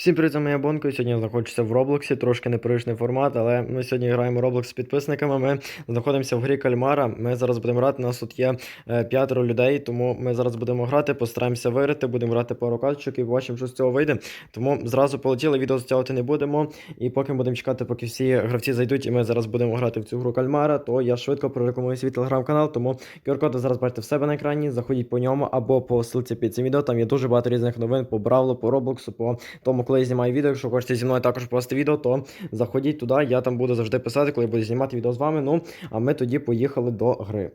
Всім привіт, це моя бонко. Сьогодні я знаходжуся в Роблоксі, трошки непривичний формат, але ми сьогодні граємо Roblox з підписниками. Ми знаходимося в грі Кальмара. Ми зараз будемо грати. У нас тут є е, п'ятеро людей, тому ми зараз будемо грати, постараємося виграти, будемо грати пару карточок і побачимо, що з цього вийде. Тому зразу полетіли, відео затягувати не будемо. І поки будемо чекати, поки всі гравці зайдуть, і ми зараз будемо грати в цю гру Кальмара, то я швидко прорекомую свій телеграм-канал. Тому QR-код зараз бачите в себе на екрані. Заходіть по ньому або по ссылці під цим відео. Там є дуже багато різних новин по Бравлу, по Роблоксу, по тому, коли я знімаю відео. Якщо хочете зі мною також пости відео, то заходіть туди. Я там буду завжди писати, коли буду знімати відео з вами. Ну, а ми тоді поїхали до гри.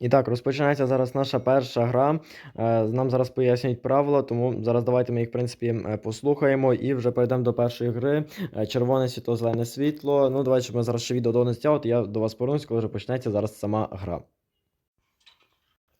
І так, розпочинається зараз наша перша гра. Е, Нам зараз пояснюють правила, тому зараз давайте ми їх, в принципі, е, послухаємо і вже перейдемо до першої гри. Е, Червоне світло, зелене світло. Ну, давайте, щоб ми зараз ще відео до не стягувати, я до вас повернусь, коли вже почнеться зараз сама гра.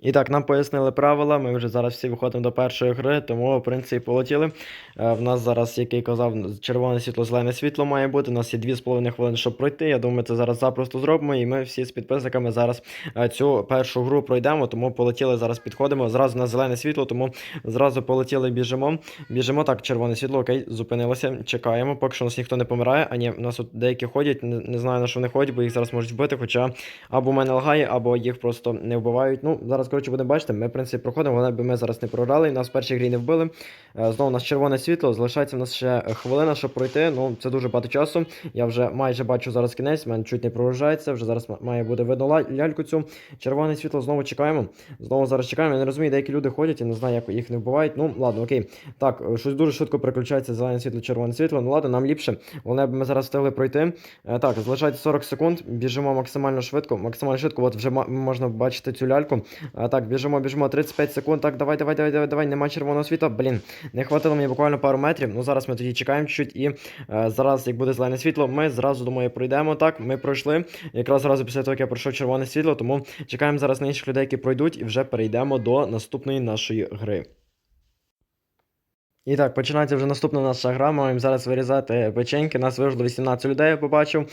І так, нам пояснили правила. Ми вже зараз всі виходимо до першої гри, тому в принципі полетіли. Е, В нас зараз, як я казав, червоне світло, зелене світло має бути. У нас є 2,5 хвилини, щоб пройти. Я думаю, це зараз запросто зробимо. І ми всі з підписниками зараз е, цю першу гру пройдемо. Тому полетіли зараз, підходимо. Зразу на зелене світло, тому зразу полетіли, біжимо. Біжимо так, червоне світло, окей, зупинилося. Чекаємо, поки що у нас ніхто не помирає. А ні, у нас тут деякі ходять, не, не знаю на що вони ходять, бо їх зараз можуть вбити. Хоча або мене лагає, або їх просто не вбивають. Ну, зараз, коротше, будемо бачити. Ми, в принципі, проходимо, головне, би ми зараз не програли. Нас в першій грі не вбили. Е, Знову у нас червоне світло. Залишається в нас ще хвилина, щоб пройти. Ну, це дуже багато часу. Я вже майже бачу зараз кінець, в мене чуть не прогружається. Вже зараз має бути видно ляльку цю. Червоне світло знову чекаємо. Знову зараз чекаємо. Я не розумію, деякі люди ходять, я не знаю, як їх не вбивають. Ну, ладно, окей. Так, е, щось дуже швидко переключається зелене світло, червоне світло. Ну ладно, нам ліпше. Головне, б ми зараз встигли пройти. Е, Так, залишається 40 секунд. Біжимо максимально швидко. Максимально швидко. От вже можна бачити цю ляльку. А, так, біжимо, біжимо. 35 секунд. Так, давай, давай, давай, давай, давай. Нема червоного світла. Блін, не хватило мені буквально пару метрів. Ну зараз ми тоді чекаємо чуть і е, зараз, як буде зелене світло, ми зразу думаю пройдемо. Так, ми пройшли. Якраз зразу після того, як я пройшов червоне світло, тому чекаємо зараз на інших людей, які пройдуть, і вже перейдемо до наступної нашої гри. І так, починається вже наступна наша гра. Маємо зараз вирізати печеньки. Нас вижили 18 людей, я побачив.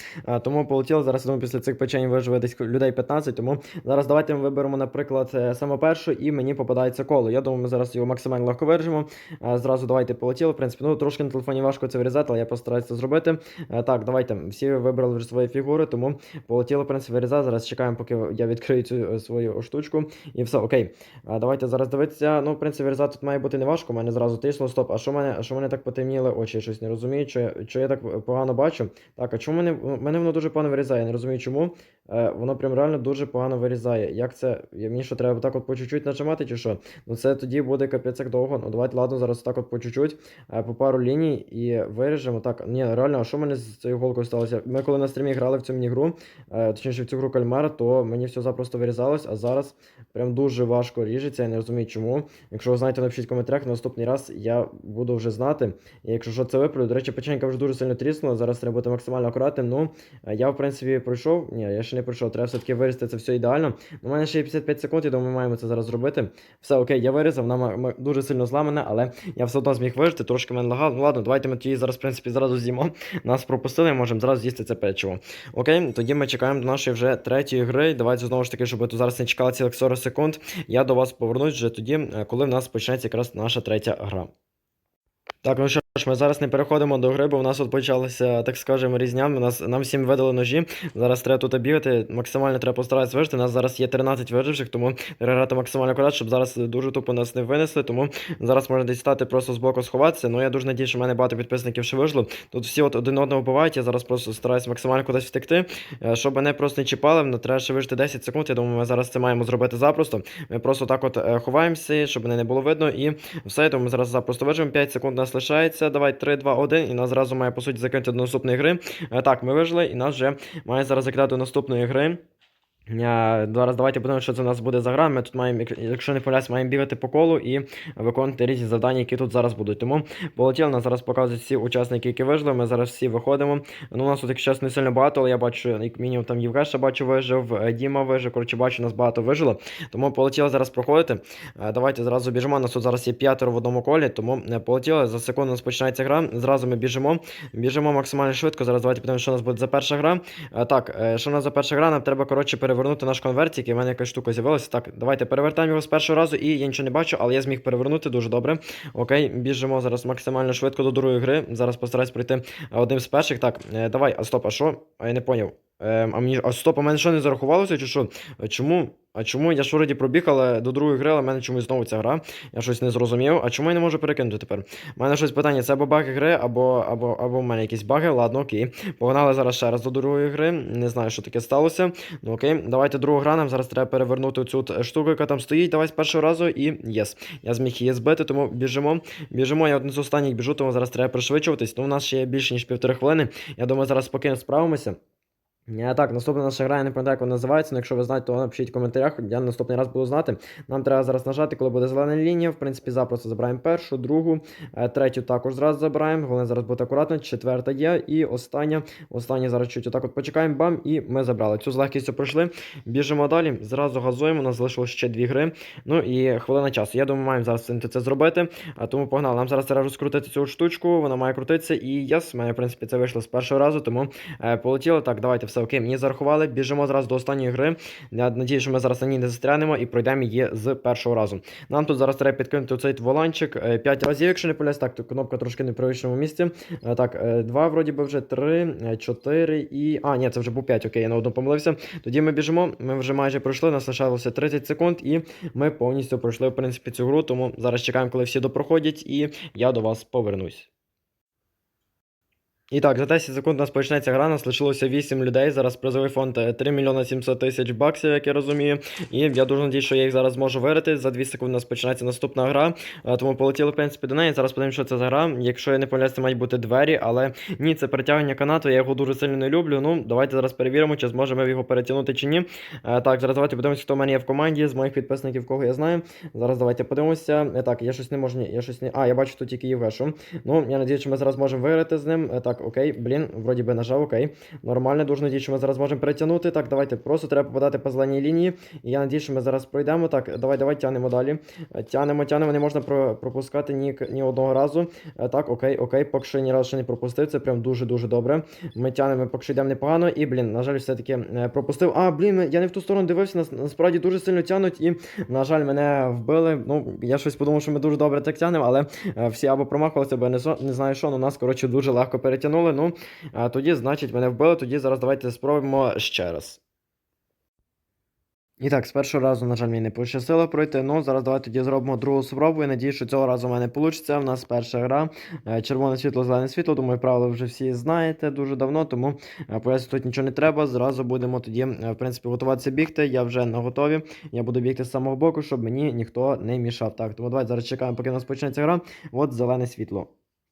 Тому полетіло. Зараз думаю, після цих печень виживе десь людей 15. Тому зараз давайте ми виберемо, наприклад, е, саме першу, і мені попадається коло. Я думаю, ми зараз його максимально легко виріжемо. Зразу давайте полетіло. В принципі, ну трошки на телефоні важко це вирізати, але я постараюся це зробити. Так, давайте. Всі вибрали вже свої фігури, тому полетіло, в принципі, вирізати. Зараз чекаємо, поки я відкрию цю е, свою штучку. І все, окей. Давайте зараз дивитися. Ну, в принципі, вирізати тут має бути не важко. У мене зразу тишло, стоп. А що мене, а що мене так потемніли очі? Я щось не розумію, що, я- що я так погано бачу. Так, а чому мене, мене воно дуже погано вирізає? Я не розумію, чому. Е, воно прям реально дуже погано вирізає. Як це? Мені що треба так от по чуть-чуть нажимати, чи що? Ну це тоді буде капець як довго. Ну давайте, ладно, зараз так от по чуть-чуть, е, по пару ліній і виріжемо. Так, ні, реально, а що в мене з цією голкою сталося? Ми коли на стрімі грали в цю міні-гру, е, точніше в цю гру кальмар, то мені все запросто вирізалось, а зараз прям дуже важко ріжеться, я не розумію чому. Якщо ви знаєте, напишіть в коментарях, на наступний раз я буду вже знати. І якщо що це виправлю, до речі, печенька вже дуже сильно тріснула, зараз треба бути максимально акуратним. Ну, я в принципі пройшов. Ні, я ще не пройшов, треба все-таки вирізати це все ідеально. У мене ще є 55 секунд, я думаю, ми маємо це зараз зробити. Все, окей, я вирізав, вона дуже сильно зламана, але я все одно зміг вижити, трошки мене лагав. Ну ладно, давайте ми тоді зараз, в принципі, зразу з'їмо. Нас пропустили, можемо зразу з'їсти це печиво. Окей, тоді ми чекаємо до нашої вже третьої гри. Давайте знову ж таки, щоб ви тут зараз не чекали цілих 40 секунд. Я до вас повернусь вже тоді, е, коли в нас почнеться якраз наша третя гра. Так, ну що ми зараз не переходимо до гри, бо в нас тут почалася, так скажемо, різня. У нас нам всім видали ножі. Зараз треба тут бігати. Максимально треба постаратися вижити. У нас зараз є 13 виживших, тому треба грати максимально акурат, щоб зараз дуже тупо нас не винесли. Тому зараз можна десь стати просто збоку сховатися. Ну я дуже надію, що в мене багато підписників ще вийшло. Тут всі от один одного вбивають. Я зараз просто стараюся максимально кудись втекти, е, щоб мене просто не чіпали. Ну, треба ще вижити 10 секунд. Я думаю, ми зараз це маємо зробити запросто. Ми просто так от е, ховаємося, щоб мене не було видно. І все, думаю, ми зараз запросто виживемо. 5 секунд нас лишається. Давай 3, 2, 1. І нас зразу має по суті закинути до наступної гри. Е, Так, ми вижили, і нас вже має зараз закидати до наступної гри. Е, Зараз давайте подивимося, що це у нас буде за гра. Ми тут маємо, якщо не помиляюсь, маємо бігати по колу і виконувати різні завдання, які тут зараз будуть. Тому полетіли, нас зараз показують всі учасники, які вижили. Ми зараз всі виходимо. Ну, у нас тут, якщо не сильно багато, але я бачу, як мінімум там Євгеша бачу вижив, е, Діма вижив. Коротше, бачу, нас багато вижило. Тому полетіли зараз проходити. Е, Давайте зразу біжимо. У нас тут зараз є п'ятеро в одному колі, тому е, полетіли. За секунду нас починається гра. Зразу ми біжимо. Біжимо максимально швидко. Зараз давайте подивимося, що у нас буде за перша гра. Е, Так, е, що у нас за перша гра? Нам треба, коротше, перевернути перевернути наш конвертик, і в мене якась штука з'явилася. Так, давайте перевертаємо його з першого разу, і я нічого не бачу, але я зміг перевернути дуже добре. Окей, біжимо зараз максимально швидко до другої гри. Зараз постараюсь пройти одним з перших. Так, е, давай, а стоп, а що? А я не поняв. Ем, а мені. А стоп, а мене що не зарахувалося, чи що? Чому? А чому я ж вроді пробіг, але до другої гри, але в мене чомусь знову ця гра. Я щось не зрозумів. А чому я не можу перекинути тепер? У мене щось питання: це або баги гри, або, або, або в мене якісь баги. Ладно, окей. Погнали зараз ще раз до другої гри. Не знаю, що таке сталося. Ну окей, давайте другу гра. Нам зараз треба перевернути цю штуку, яка там стоїть. Давай з першого разу і єс. Я зміг її збити, тому біжимо. Біжимо. Я один з останніх біжу, тому зараз треба пришвидшуватись. Ну, у нас ще є більше ніж півтори хвилини. Я думаю, зараз спокійно справимося. Е, Так, наступна наша гра, я не пам'ятаю, як вона називається, але якщо ви знаєте, то напишіть в коментарях, я наступний раз буду знати. Нам треба зараз нажати, коли буде зелена лінія. В принципі, запросто забираємо першу, другу, е, третю також зразу забираємо. Головне зараз бути акуратно. Четверта є. І остання. Остання зараз чуть отак от почекаємо, бам, і ми забрали. Цю з легкістю пройшли. Біжимо далі. Зразу газуємо. У нас залишилось ще дві гри. Ну і хвилина часу. Я думаю, маємо зараз це зробити. А тому погнали. Нам зараз треба розкрутити цю штучку. Вона має крутитися. І яс, в мене, в принципі, це вийшло з першого разу, тому е, полетіли. Так, давайте все окей. Мені зарахували. Біжимо зразу до останньої гри. Я надію, що ми зараз на ній не застрянемо і пройдемо її з першого разу. Нам тут зараз треба підкинути цей воланчик 5 разів, якщо не помиляюсь. Так, тут кнопка трошки не в привичному місці. Е, Так, е, два вроді би вже три, е, чотири і. А, ні, це вже був 5, окей, я на одну помилився. Тоді ми біжимо. Ми вже майже пройшли, нас лишалося 30 секунд, і ми повністю пройшли, в принципі, цю гру. Тому зараз чекаємо, коли всі допроходять, і я до вас повернусь. І так, за 10 секунд у нас почнеться гра, нас лишилося 8 людей. Зараз призовий фонд е, 3 мільйони 700 тисяч баксів, як я розумію. І я дуже надію, що я їх зараз зможу виграти. За 2 секунди у нас починається наступна гра. Е, Тому полетіли, в принципі, до неї. Зараз подивимося, що це за гра. Якщо я не помиляюсь, це мають бути двері, але ні, це перетягування канату, я його дуже сильно не люблю. Ну, давайте зараз перевіримо, чи зможемо його перетягнути чи ні. Е, Так, зараз давайте подивимося, хто в мене є в команді, з моїх підписників, кого я знаю. Зараз давайте подивимося. Е, Так, я щось не можу, я щось не. А, я бачу тут тільки Євешу. Ну, я надію, що ми зараз можемо виграти з ним. Е, Так, окей, блін, вроді би нажав, окей. Нормально, дуже надію, що ми зараз можемо перетягнути. Так, давайте просто треба попадати по зеленій лінії. І я надію, що ми зараз пройдемо. Так, давай, давай, тянемо далі. Е, Тянемо, тянемо, не можна про- пропускати ні, ні одного разу. Е, Так, окей, окей, поки що ні разу ще не пропустив. Це прям дуже-дуже добре. Ми тянемо, поки що йдемо непогано. І, блін, на жаль, все-таки е, пропустив. А, блін, я не в ту сторону дивився, нас, насправді дуже сильно тянуть. І, на жаль, мене вбили. Ну, я щось подумав, що ми дуже добре так тянемо, але всі або промахувалися, або не, не знаю що, але нас, коротше, дуже легко перетягнули. Ну, а тоді, значить, мене вбили. Тоді зараз давайте спробуємо ще раз. І так, з першого разу, на жаль, мені не пощастило пройти. Ну, зараз давайте тоді зробимо другу спробу. І надію, що цього разу в мене вийде. У нас перша гра. Е, Червоне світло, зелене світло. Думаю, правила вже всі знаєте дуже давно, тому е, пояснити тут нічого не треба. Зразу будемо тоді, е, в принципі, готуватися бігти. Я вже на готові. Я буду бігти з самого боку, щоб мені ніхто не мішав. Так, тому давайте зараз чекаємо, поки у нас почнеться гра. От зелене світло.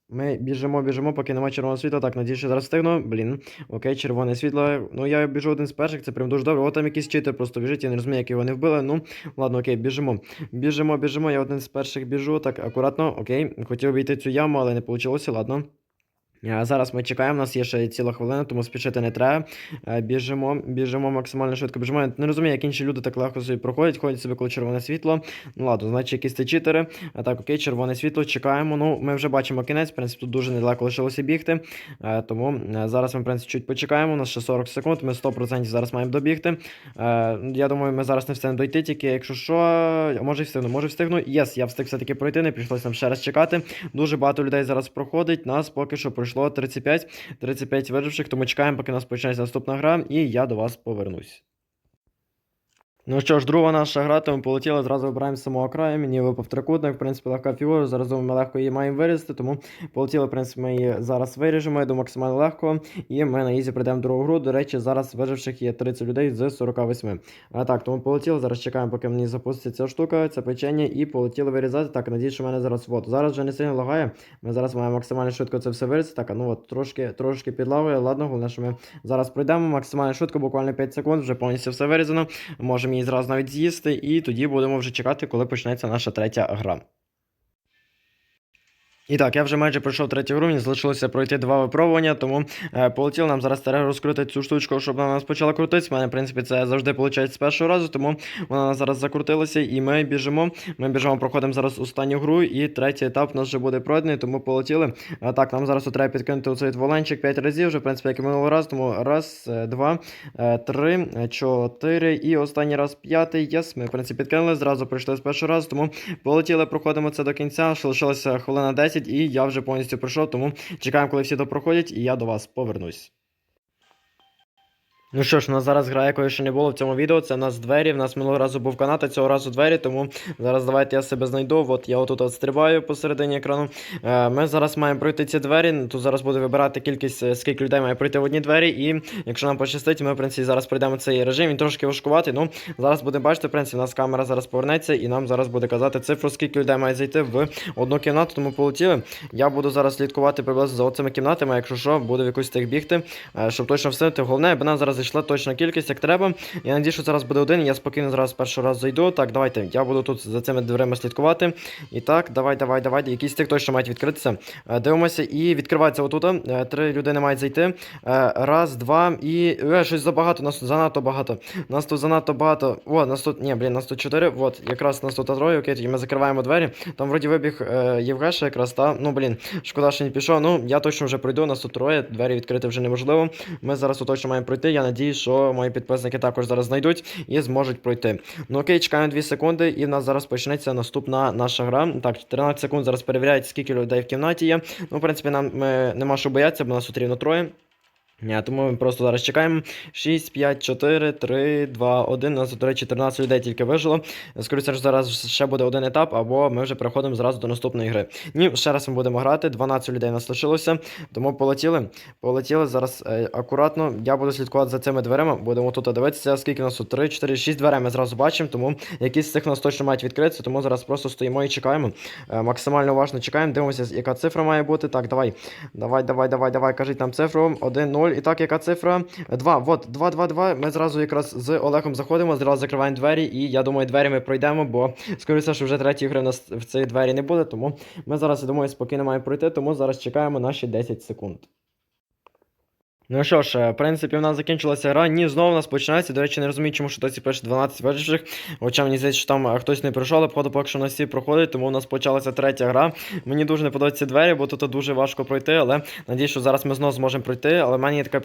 Ми біжимо, біжимо, поки немає червоного світла. Так, надію, що зараз встигну. Блін. Окей, червоне світло. Ну, я біжу один з перших, це прям дуже добре. О, там якийсь читер просто біжить, я не розумію, як його не вбили. Ну, ладно, окей, біжимо. Біжимо, біжимо. Я один з перших біжу. Так, акуратно, окей. Хотів обійти цю яму, але не вийшло, ладно. Зараз ми чекаємо, у нас є ще ціла хвилина, тому спішити не треба. Е, Біжимо, біжимо максимально швидко. Біжимо. Я не розумію, як інші люди так легко собі проходять, ходять собі, коли червоне світло. Ну ладно, значить якісь це читери. А так, окей, червоне світло, чекаємо. Ну, ми вже бачимо кінець, в принципі, тут дуже недалеко лишилося бігти. Е, Тому е, зараз ми, в принципі, чуть почекаємо. У нас ще 40 секунд, ми 100% зараз маємо добігти. Е, Я думаю, ми зараз не встигнемо дойти, тільки якщо що, може встигну, може встигну. Єс, я встиг все-таки пройти, не прийшлося нам ще раз чекати. Дуже багато людей зараз проходить. Нас поки що пройшло 35, 35 виживших, тому чекаємо, поки у нас почнеться наступна гра, і я до вас повернусь. Ну що ж, друга наша гра, ми полетіли, зразу вибираємо з самого краю. Мені випав трикутник, в принципі, легка фігура. Зараз ми легко її маємо вирізати, тому полетіли, в принципі, ми її зараз виріжемо, думаю, максимально легко. І ми на ізі прийдемо другу гру. До речі, зараз виживших є 30 людей з 48. А так, тому полетіли. Зараз чекаємо, поки мені запуститься ця штука, це печення, і полетіли вирізати. Так, надіюсь, що в мене зараз вот. Зараз вже не сильно лагає. Ми зараз маємо максимально швидко це все вирізати. Так, ну от трошки, трошки підлагує. Ладно, головне, що ми зараз пройдемо максимально швидко, буквально 5 секунд, вже повністю все вирізано. Можемо її зразу навіть з'їсти, і тоді будемо вже чекати, коли почнеться наша третя гра. І так, я вже майже пройшов третю гру, мені залишилося пройти два випробування, тому е, полетіло нам зараз треба розкрутити цю штучку, щоб вона нас почала крутитися. У мене, в принципі, це завжди виходить з першого разу, тому вона зараз закрутилася, і ми біжимо. Ми біжимо, проходимо зараз останню гру, і третій етап у нас вже буде пройдений, тому полетіли. А, так, нам зараз треба підкинути оцей воленчик 5 разів, вже, в принципі, як і минулого разу, тому раз, е, два, е, три, е, чотири, і останній раз п'ятий. Єс, ми, в принципі, підкинули, зразу пройшли з першого разу, тому полетіли, проходимо це до кінця. Лишилося хвилина 10, і я вже повністю пройшов, тому чекаємо, коли всі допроходять, і я до вас повернусь. Ну що ж, у нас зараз гра, якої ще не було в цьому відео. Це в нас двері. В нас минулого разу був канат, а цього разу двері. Тому зараз давайте я себе знайду. От я отут от стрибаю посередині екрану. Е, ми зараз маємо пройти ці двері. Тут зараз буде вибирати кількість, е, скільки людей має пройти в одні двері. І якщо нам пощастить, ми в принципі зараз пройдемо цей режим. Він трошки важкуватий. Ну зараз будемо бачити, в принципі, у нас камера зараз повернеться, і нам зараз буде казати цифру, скільки людей має зайти в одну кімнату. Тому полетіли. Я буду зараз слідкувати приблизно за оцими кімнатами. Якщо що, буду в якусь тих бігти, е, щоб точно встигнути. Головне, аби нам зараз зайшла точна кількість, як треба. Я надію, що зараз буде один. Я спокійно зараз перший раз зайду. Так, давайте. Я буду тут за цими дверима слідкувати. І так, давай, давай, давай. Якісь тих точно мають відкритися. Е, Дивимося, і відкривається отут. Е, Три людини мають зайти. Е, Раз, два і. Е, щось забагато, нас тут занадто багато. Нас тут занадто багато. О, нас тут. Ні, блін, нас тут чотири. От, якраз нас тут троє, окей, тоді ми закриваємо двері. Там вроді вибіг Євгеша якраз, та. Ну, блін, шкода, що не пішов. Ну, я точно вже пройду, нас тут троє, двері відкрити вже неможливо. Ми зараз тут точно маємо пройти. Я надію, що мої підписники також зараз знайдуть і зможуть пройти. Ну окей, чекаємо 2 секунди, і в нас зараз почнеться наступна наша гра. Так, 13 секунд зараз перевіряють, скільки людей в кімнаті є. Ну, в принципі, нам ми, нема що боятися, бо нас тут рівно троє. Ні, тому ми просто зараз чекаємо. 6, 5, 4, 3, 2, 1. У нас, до речі, 14 людей тільки вижило. Скоріше, що зараз ще буде один етап, або ми вже переходимо зразу до наступної гри. Ні, ще раз ми будемо грати. 12 людей нас лишилося. Тому полетіли. Полетіли зараз е, акуратно. Я буду слідкувати за цими дверима. Будемо тут дивитися, скільки нас тут 3, 4, 6 дверей ми зразу бачимо. Тому якісь з цих нас точно мають відкритися. Тому зараз просто стоїмо і чекаємо. Е, максимально уважно чекаємо. Дивимося, яка цифра має бути. Так, давай. Давай, давай, давай, давай. Кажіть нам цифру. 1, 0. І так, яка цифра? 2. Вот, 2, 2, 2. Ми зразу якраз з Олегом заходимо, зразу закриваємо двері, і я думаю, двері ми пройдемо, бо скоріше, що вже третій гри в нас в цій двері не буде. Тому ми зараз, я думаю, спокійно маємо пройти, тому зараз чекаємо наші 10 секунд. Ну що ж, е, в принципі, в нас закінчилася гра. Ні, знову у нас починається. До речі, не розумію, чому що досі пише 12 виживших. Хоча мені здається, що там е, хтось не пройшов, але походу поки що у нас всі проходять, тому у нас почалася третя гра. Мені дуже не подобаються двері, бо тут дуже важко пройти, але надію, що зараз ми знову зможемо пройти. Але в мене є така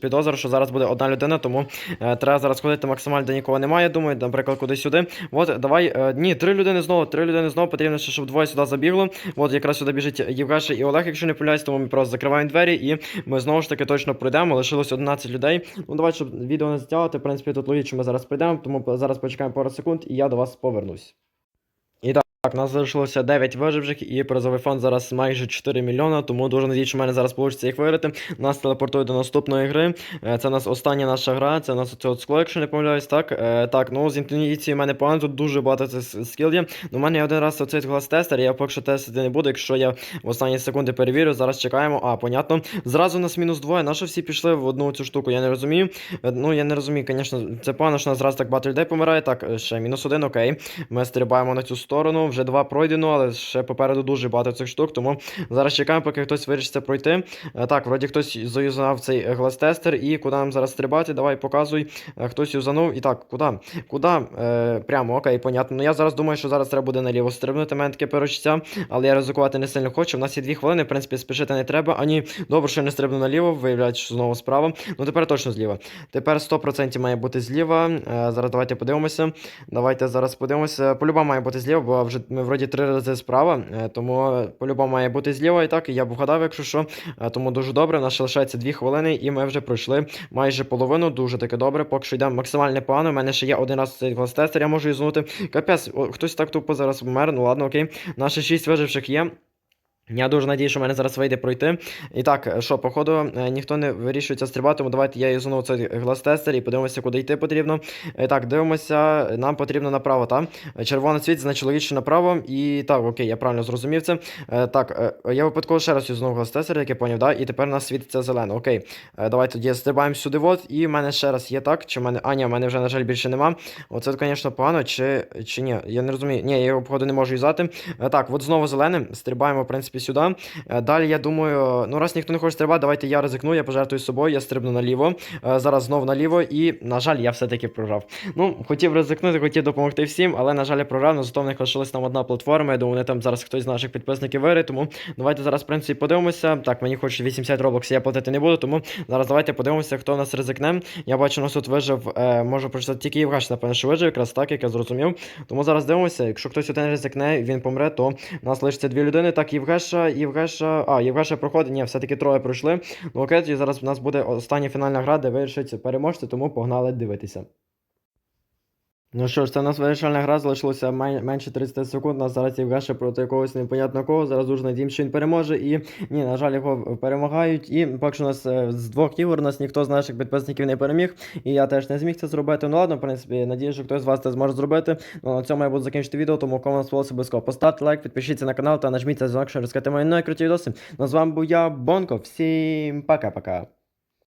підозра, що зараз буде одна людина, тому е, треба зараз ходити максимально де нікого немає. Думаю, наприклад, куди сюди. От, давай. Е, ні, три людини знову, три людини знову. Потрібно ще, щоб двоє сюди забігло. От якраз сюди біжить Євгеша і Олег, якщо не помиляюсь, тому ми просто закриваємо двері і ми знову ж таки точно пройдемо. Лишилось 11 людей. Ну давай, щоб відео не затягувати. В принципі, тут логічно ми зараз прийдемо, тому зараз почекаємо пару секунд і я до вас повернусь. Так. Так, нас залишилося 9 виживших і призовий фонд зараз майже 4 мільйона, тому дуже надію, що в мене зараз вийде їх виграти. Нас телепортують до наступної гри. Е, Це у нас остання наша гра, це у нас оце скло, якщо не помиляюсь, так. Е, Так, ну з інтуїцією в мене погано, тут дуже багато цих скіл є. Ну, у мене один раз оцей глаз тестер, я поки що тестити не буду, якщо я в останні секунди перевірю, зараз чекаємо. А, понятно. Зразу у нас мінус двоє. На що всі пішли в одну цю штуку, я не розумію. Е, Ну, я не розумію, звісно, це погано, що у нас зразу так багато людей помирає. Так, ще мінус один, окей. Ми стрибаємо на цю сторону, вже два пройдено, але ще попереду дуже багато цих штук, тому зараз чекаємо, поки хтось вирішиться пройти. Е, Так, вроді хтось заюзав цей глаз-тестер, і куди нам зараз стрибати? Давай показуй. Е, Хтось юзанув. І так, куди? Куди? Е, прямо, окей, понятно. Ну я зараз думаю, що зараз треба буде наліво стрибнути, мене таке перечуття, але я ризикувати не сильно хочу. У нас є дві хвилини, в принципі, спішити не треба. А ні, добре, що не стрибну наліво, виявляється, що знову справа. Ну тепер точно зліва. Тепер 100% має бути зліва. Е, зараз давайте подивимося. Давайте зараз подивимося. По-любому має бути зліва, бо вже ми вроді три рази справа, е, тому по-любому має бути зліва. І так, і я б вгадав, якщо що. Е, Тому дуже добре. У нас лишається дві хвилини, і ми вже пройшли майже половину. Дуже таке добре. Поки що йде максимально погано. У мене ще є один раз цей глаз-тестер, я можу ізнути. Капець, хтось так тупо зараз вмер. Ну ладно, окей. Наші шість виживших є. Я дуже надію, що мене зараз вийде пройти. І так, що, походу, е, ніхто не вирішується стрибати, тому давайте я юзну цей глаз-тестер і подивимося, куди йти потрібно. І так, дивимося, нам потрібно направо, так? Червоний світ, значить логічно направо. І так, окей, я правильно зрозумів це. Е, Так, е, я випадково ще раз юзнув глаз-тестер, як я поняв, да? І тепер у нас світиться зелено. Окей. Е, Давайте тоді стрибаємо сюди, от. І в мене ще раз є так. Чи в мене. А, ні, в мене вже, на жаль, більше нема. Оце, звісно, погано, чи, чи ні. Я не розумію. Ні, я його, походу, не можу юзати. Е, Так, от знову зеленим. Стрибаємо, в принципі, сюди. Е, Далі я думаю, ну раз ніхто не хоче стрибати, давайте я ризикну, я пожертвую собою, я стрибну наліво. Е, Зараз знов наліво, і, на жаль, я все-таки програв. Ну, хотів ризикнути, хотів допомогти всім, але, на жаль, я програв, але зато в них лишилась там одна платформа. Я думаю, вони там зараз хтось з наших підписників виграє, тому давайте зараз, в принципі, подивимося. Так, мені хочуть 80 робоксів, я платити не буду, тому зараз давайте подивимося, хто у нас ризикне. Я бачу, у нас тут вижив, е, можу прочитати тільки Євгаш, напевно, що вижив, якраз так, як я зрозумів. Тому зараз дивимося, якщо хтось один ризикне, він помре, то у нас лишиться дві людини. Так, Євгеша, Євгеша. А, Євгеша проходить. Ні, все-таки троє пройшли. Ну окей, зараз у нас буде остання фінальна гра, де вирішить переможці, тому погнали дивитися. Ну що ж, це у нас вирішальна гра, залишилося менше 30 секунд. Нас зараз Євгеша проти якогось непонятно кого. Зараз дуже надіємося, що він переможе. І ні, на жаль, його перемагають. І поки що у нас е, з двох ігор у нас ніхто з наших підписників не переміг. І я теж не зміг це зробити. Ну ладно, в принципі, надію, що хтось з вас це зможе зробити. Ну, на цьому я буду закінчити відео, тому кому вам сподобалося обов'язково поставте лайк, підпишіться на канал та нажміть цей дзвоник, щоб розказати мої найкруті відоси. Ну з вами був я, Бонко. Всім пока-пока.